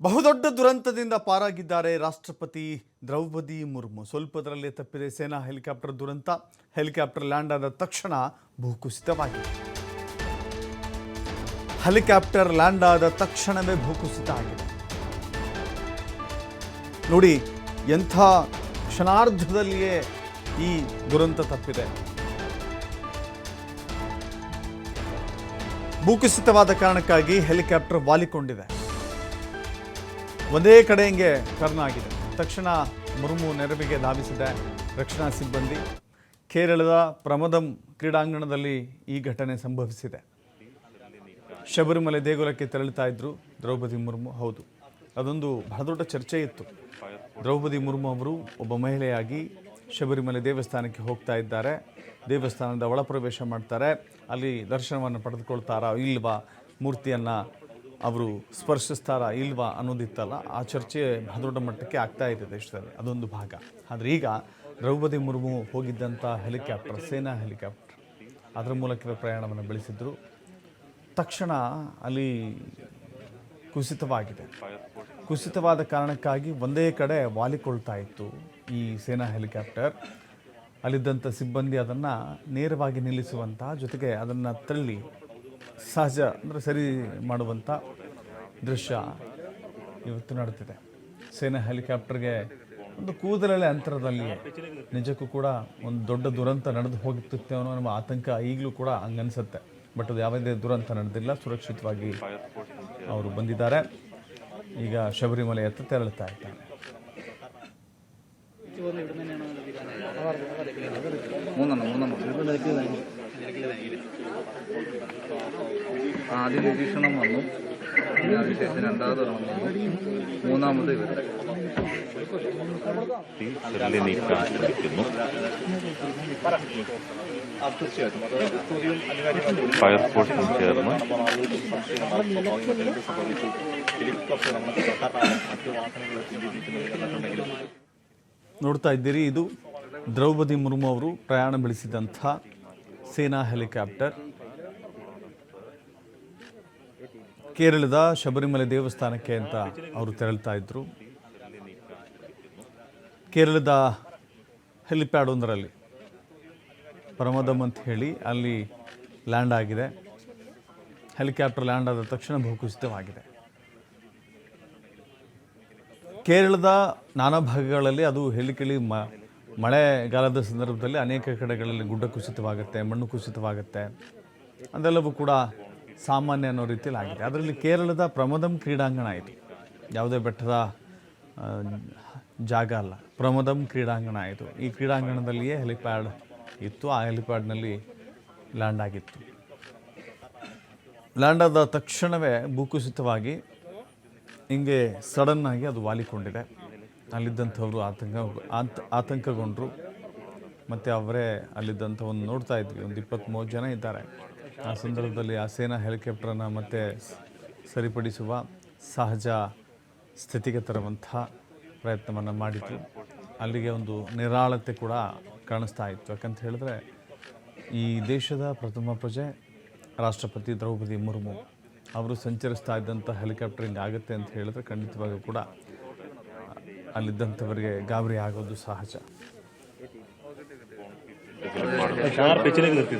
ಬಹುದೊಡ್ಡ ದುರಂತದಿಂದ ಪಾರಾಗಿದ್ದಾರೆ ರಾಷ್ಟ್ರಪತಿ ದ್ರೌಪದಿ ಮುರ್ಮು. ಸ್ವಲ್ಪದರಲ್ಲೇ ತಪ್ಪಿದೆ ಸೇನಾ ಹೆಲಿಕಾಪ್ಟರ್ ದುರಂತ. ಹೆಲಿಕಾಪ್ಟರ್ ಲ್ಯಾಂಡ್ ಆದ ತಕ್ಷಣ ಭೂಕುಸಿತವಾಗಿದೆ. ಹೆಲಿಕಾಪ್ಟರ್ ಲ್ಯಾಂಡ್ ಆದ ತಕ್ಷಣವೇ ಭೂಕುಸಿತ ಆಗಿದೆ. ನೋಡಿ, ಎಂಥ ಕ್ಷಣಾರ್ಧದಲ್ಲಿಯೇ ಈ ದುರಂತ ತಪ್ಪಿದೆ. ಭೂಕುಸಿತವಾದ ಕಾರಣಕ್ಕಾಗಿ ಹೆಲಿಕಾಪ್ಟರ್ ವಾಲಿಕೊಂಡಿದೆ. ಒಂದೇ ಕಡೆ ಹಿಂಗೆ ಟರ್ನ್ ಆಗಿದೆ. ತಕ್ಷಣ ಮುರುಮು ನೆರವಿಗೆ ಧಾವಿಸಿದೆ ರಕ್ಷಣಾ ಸಿಬ್ಬಂದಿ. ಕೇರಳದ ಪ್ರಮದಂ ಕ್ರೀಡಾಂಗಣದಲ್ಲಿ ಈ ಘಟನೆ ಸಂಭವಿಸಿದೆ. ಶಬರಿಮಲೆ ದೇಗುಲಕ್ಕೆ ತೆರಳುತ್ತಾ ಇದ್ರು ದ್ರೌಪದಿ ಮುರ್ಮು. ಹೌದು, ಅದೊಂದು ಬಹಳ ದೊಡ್ಡ ಚರ್ಚೆ ಇತ್ತು. ದ್ರೌಪದಿ ಮುರ್ಮು ಅವರು ಒಬ್ಬ ಮಹಿಳೆಯಾಗಿ ಶಬರಿಮಲೆ ದೇವಸ್ಥಾನಕ್ಕೆ ಹೋಗ್ತಾ ಇದ್ದಾರೆ. ದೇವಸ್ಥಾನದ ಒಳಪ್ರವೇಶ ಮಾಡ್ತಾರೆ. ಅಲ್ಲಿ ದರ್ಶನವನ್ನು ಪಡೆದುಕೊಳ್ತಾರಾ ಇಲ್ವಾ ಮೂರ್ತಿಯನ್ನು ಅವರು ಸ್ಪರ್ಶಿಸ್ತಾರಾ ಇಲ್ವಾ ಅನ್ನೋದಿತ್ತಲ್ಲ, ಆ ಚರ್ಚೆ ದೊಡ್ಡ ಮಟ್ಟಕ್ಕೆ ಆಗ್ತಾ ಇದೆ ದೇಶದಲ್ಲಿ. ಅದೊಂದು ಭಾಗ. ಆದರೆ ಈಗ ದ್ರೌಪದಿ ಮುರ್ಮು ಹೋಗಿದ್ದಂಥ ಹೆಲಿಕಾಪ್ಟರ್, ಸೇನಾ ಹೆಲಿಕಾಪ್ಟರ್, ಅದರ ಮೂಲಕವೇ ಪ್ರಯಾಣವನ್ನು ಬೆಳೆಸಿದ್ರು. ತಕ್ಷಣ ಅಲ್ಲಿ ಕುಸಿತವಾಗಿದೆ. ಕುಸಿತವಾದ ಕಾರಣಕ್ಕಾಗಿ ಒಂದೇ ಕಡೆ ವಾಲಿಕೊಳ್ತಾ ಇತ್ತು ಈ ಸೇನಾ ಹೆಲಿಕಾಪ್ಟರ್. ಅಲ್ಲಿದ್ದಂಥ ಸಿಬ್ಬಂದಿ ಅದನ್ನು ನೇರವಾಗಿ ನಿಲ್ಲಿಸುವಂಥ ಜೊತೆಗೆ ಅದನ್ನು ತಳ್ಳಿ ಸಹಜ ಅಂದರೆ ಸರಿ ಮಾಡುವಂಥ ದೃಶ್ಯ ಇವತ್ತು ನಡ್ತಿದೆ ಸೇನಾ ಹೆಲಿಕಾಪ್ಟರ್ಗೆ ಒಂದು ಕೂದಲಲ್ಲಿ ಅಂತರದಲ್ಲಿಯೇ ನಿಜಕ್ಕೂ ಕೂಡ ಒಂದು ದೊಡ್ಡ ದುರಂತ ನಡೆದು ಹೋಗಿತ್ತು ಅನ್ನೋ ನಮ್ಮ ಆತಂಕ ಈಗಲೂ ಕೂಡ ಹಂಗನ್ಸುತ್ತೆ ಬಟ್ ಅದು ಯಾವುದೇ ದುರಂತ ನಡೆದಿಲ್ಲ ಸುರಕ್ಷಿತವಾಗಿ ಅವರು ಬಂದಿದ್ದಾರೆ ಈಗ ಶಬರಿಮಲೆ ಹತ್ರ ತೆರಳುತ್ತಾ ಇದ್ದಾರೆ മൂന്നെണ്ണം മൂന്നെണ്ണം ആദ്യം നിരീക്ഷണം വന്നു പിന്നെ അതിനുശേഷം രണ്ടാമത് ഒരെണ്ണം വന്നു മൂന്നാമത് ഇവർ തിരളി നീക്കാൻ ശ്രമിക്കുന്നു ഫയർഫോഴ്സും ചേർന്ന് ನೋಡ್ತಾ ಇದ್ದೀರಿ ಇದು ದ್ರೌಪದಿ ಮುರ್ಮು ಅವರು ಪ್ರಯಾಣ ಬೆಳೆಸಿದಂಥ ಸೇನಾ ಹೆಲಿಕಾಪ್ಟರ್. ಕೇರಳದ ಶಬರಿಮಲೆ ದೇವಸ್ಥಾನಕ್ಕೆ ಅಂತ ಅವರು ತೆರಳ್ತಾ ಇದ್ರು. ಕೇರಳದ ಹೆಲಿಪ್ಯಾಡ್ ಒಂದರಲ್ಲಿ ಪರಮದಮ್ ಅಂತ ಹೇಳಿ ಅಲ್ಲಿ ಲ್ಯಾಂಡ್ ಆಗಿದೆ. ಹೆಲಿಕಾಪ್ಟರ್ ಲ್ಯಾಂಡ್ ಆದ ತಕ್ಷಣ ಭೂಕುಸಿತವಾಗಿದೆ. ಕೇರಳದ ನಾನಾ ಭಾಗಗಳಲ್ಲಿ ಅದು ಹೇಳಿಕೆಳಿ ಮ ಮಳೆಗಾಲದ ಸಂದರ್ಭದಲ್ಲಿ ಅನೇಕ ಕಡೆಗಳಲ್ಲಿ ಗುಡ್ಡ ಕುಸಿತವಾಗುತ್ತೆ, ಮಣ್ಣು ಕುಸಿತವಾಗುತ್ತೆ. ಅದೆಲ್ಲವೂ ಕೂಡ ಸಾಮಾನ್ಯ ಅನ್ನೋ ರೀತಿಯಲ್ಲಿ ಆಗಿದೆ. ಅದರಲ್ಲಿ ಕೇರಳದ ಪ್ರಮದಂ ಕ್ರೀಡಾಂಗಣ ಇದು. ಯಾವುದೇ ಬೆಟ್ಟದ ಜಾಗ ಅಲ್ಲ. ಪ್ರಮದಂ ಕ್ರೀಡಾಂಗಣ ಆಯಿತು ಈ ಕ್ರೀಡಾಂಗಣದಲ್ಲಿಯೇ ಹೆಲಿಪ್ಯಾಡ್ ಇತ್ತು. ಆ ಹೆಲಿಪ್ಯಾಡ್ನಲ್ಲಿ ಲ್ಯಾಂಡ್ ಆಗಿತ್ತು. ಲ್ಯಾಂಡ್ ಆದ ತಕ್ಷಣವೇ ಭೂಕುಸಿತವಾಗಿ ಹಿಂಗೆ ಸಡನ್ನಾಗಿ ಅದು ವಾಲಿಕೊಂಡಿದೆ. ಅಲ್ಲಿದ್ದಂಥವ್ರು ಆತಂಕ, ಆತ, ಆತಂಕಗೊಂಡರು. ಮತ್ತು ಅವರೇ ಅಲ್ಲಿದ್ದಂಥ ಒಂದು ನೋಡ್ತಾ ಇದ್ವಿ. ಒಂದು ಇಪ್ಪತ್ತ್ಮೂರು ಜನ ಇದ್ದಾರೆ. ಆ ಸಂದರ್ಭದಲ್ಲಿ ಆ ಸೇನಾ ಹೆಲಿಕಾಪ್ಟರನ್ನು ಮತ್ತೆ ಸರಿಪಡಿಸುವ ಸಹಜ ಸ್ಥಿತಿಗೆ ತರುವಂಥ ಪ್ರಯತ್ನವನ್ನು ಮಾಡಿದ್ರು. ಅಲ್ಲಿಗೆ ಒಂದು ನಿರಾಳತೆ ಕೂಡ ಕಾಣಿಸ್ತಾ ಇತ್ತು. ಯಾಕಂತ ಹೇಳಿದ್ರೆ ಈ ದೇಶದ ಪ್ರಥಮ ಪ್ರಜೆ ರಾಷ್ಟ್ರಪತಿ ದ್ರೌಪದಿ ಮುರ್ಮು. ಅವರು ಸಂಚರಿಸ್ತಾ ಇದ್ದಂಥ ಹೆಲಿಕಾಪ್ಟರಿಂಗ್ ಆಗುತ್ತೆ ಅಂತ ಹೇಳಿದ್ರೆ ಖಂಡಿತವಾಗಿಯೂ ಕೂಡ ಅಲ್ಲಿದ್ದಂಥವರಿಗೆ ಗಾಬರಿ ಆಗೋದು ಸಹಜ. व्यक्ति